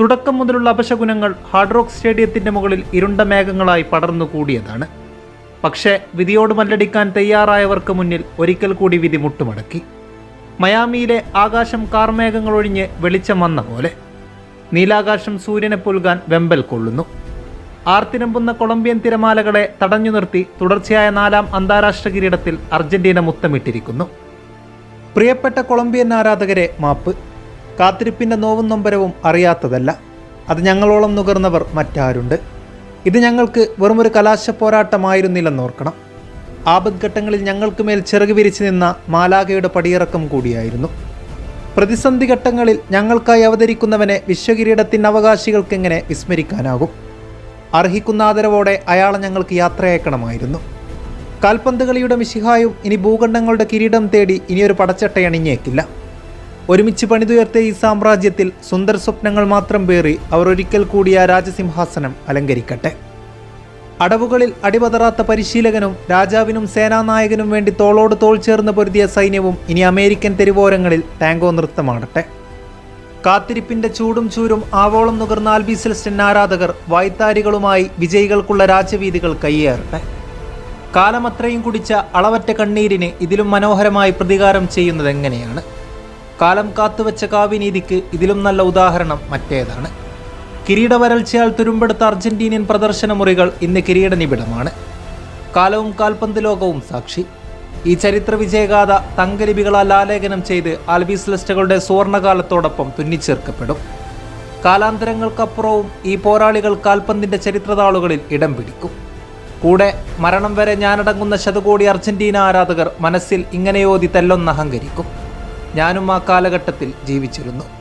തുടക്കം മുതലുള്ള അപശകുനങ്ങൾ hard rock സ്റ്റേഡിയത്തിന്റെ മുകളിൽ ഇരുണ്ട മേഘങ്ങളായി പടർന്നു കൂടിയതാണ്. പക്ഷേ വിധിയോട് മല്ലടിക്കാൻ തയ്യാറായവർക്ക് മുന്നിൽ ഒരിക്കൽ കൂടി വിധി മുട്ടുമടക്കി. മയാമിയിലെ ആകാശം കാർമേഘങ്ങൾ ഒഴിഞ്ഞ് വെളിച്ചം വന്ന പോലെ. നീലാകാശം സൂര്യനെ പുൽകാൻ വെമ്പൽ കൊള്ളുന്നു. ആർത്തിരമ്പുന്ന കൊളംബിയൻ തിരമാലകളെ തടഞ്ഞു നിർത്തി തുടർച്ചയായ നാലാം അന്താരാഷ്ട്ര കിരീടത്തിൽ അർജന്റീന മുത്തമിട്ടിരിക്കുന്നു. പ്രിയപ്പെട്ട കൊളംബിയൻ ആരാധകരെ മാപ്പ്. കാത്തിരിപ്പിന്റെ നോവും നൊമ്പരവും അറിയാത്തതല്ല. അത് ഞങ്ങളോളം നുകർന്നവർ മറ്റാരുണ്ട്? ഇത് ഞങ്ങൾക്ക് വെറുമൊരു കലാശ പോരാട്ടമായിരുന്നില്ലെന്നോർക്കണം ആപദ്ഘട്ടങ്ങളിൽ ഞങ്ങൾക്ക് മേൽ ചിറക് വിരിച്ചു നിന്ന മാലാകയുടെ പടിയിറക്കം കൂടിയായിരുന്നു. പ്രതിസന്ധി ഘട്ടങ്ങളിൽ ഞങ്ങൾക്കായി അവതരിക്കുന്നവനെ വിശ്വകിരീടത്തിന്റെ അവകാശികൾക്കെങ്ങനെ വിസ്മരിക്കാനാകും? അർഹിക്കുന്ന ആദരവോടെ അയാളെ ഞങ്ങൾക്ക് യാത്രയക്കണമായിരുന്നു കാൽപന്ത് കളിയുടെ മിശിഹായും ഇനി ഭൂഖണ്ഡങ്ങളുടെ കിരീടം തേടി ഇനിയൊരു പടച്ചട്ടയണിഞ്ഞേക്കില്ല. ഒരുമിച്ച് പണിതുയർത്തിയ ഈ സാമ്രാജ്യത്തിൽ സുന്ദര സ്വപ്നങ്ങൾ മാത്രം പേറി അവർ ഒരിക്കൽ കൂടി ആ രാജസിംഹാസനം അലങ്കരിക്കട്ടെ. അടവുകളിൽ അടിപതറാത്ത പരിശീലകനും രാജാവിനും സേനാനായകനും വേണ്ടി തോളോട് തോൾ ചേർന്ന് പൊരുതിയ സൈന്യവും ഇനി അമേരിക്കൻ തെരുവോരങ്ങളിൽ ടാങ്കോ നൃത്തമാടട്ടെ. കാത്തിരിപ്പിന്റെ ചൂടും ചൂരും ആവോളം നുകർന്ന ആൽബി സെലസ്റ്റൻ ആരാധകർ വായ്ത്താരികളുമായി വിജയികൾക്കുള്ള രാജവീതികൾ കയ്യേറട്ടെ. കാലമത്രയും കുടിച്ച അളവറ്റ കണ്ണീരിന് ഇതിലും മനോഹരമായി പ്രതികാരം ചെയ്യുന്നത് എങ്ങനെയാണ് കാലം കാത്തുവെച്ച കാവ്യനീതിക്ക് ഇതിലും നല്ല ഉദാഹരണം മറ്റേതാണ്. കിരീട വരൾച്ചയാൽ തുരുമ്പെടുത്ത അർജന്റീനിയൻ പ്രദർശന മുറികൾ ഇന്ന് കിരീട നിബിഡമാണ്. കാലവും കാൽപന്ത് ലോകവും സാക്ഷി. ഈ ചരിത്ര വിജയഗാഥ തങ്കലിപികളാൽ ആലേഖനം ചെയ്ത് ആൽബീസ് ലിസ്റ്റുകളുടെ സുവർണകാലത്തോടൊപ്പം തുന്നിച്ചേർക്കപ്പെടും. കാലാന്തരങ്ങൾക്കപ്പുറവും ഈ പോരാളികൾ കാൽപന്തിന്റെ ചരിത്രതാളുകളിൽ ഇടം പിടിക്കും. കൂടെ മരണം വരെ ഞാനടങ്ങുന്ന ശതകോടി അർജന്റീന ആരാധകർ മനസ്സിൽ ഇങ്ങനെയോതി തെല്ലൊന്നഹങ്കരിക്കും. ഞാനും ആ കാലഘട്ടത്തിൽ ജീവിച്ചിരുന്നു.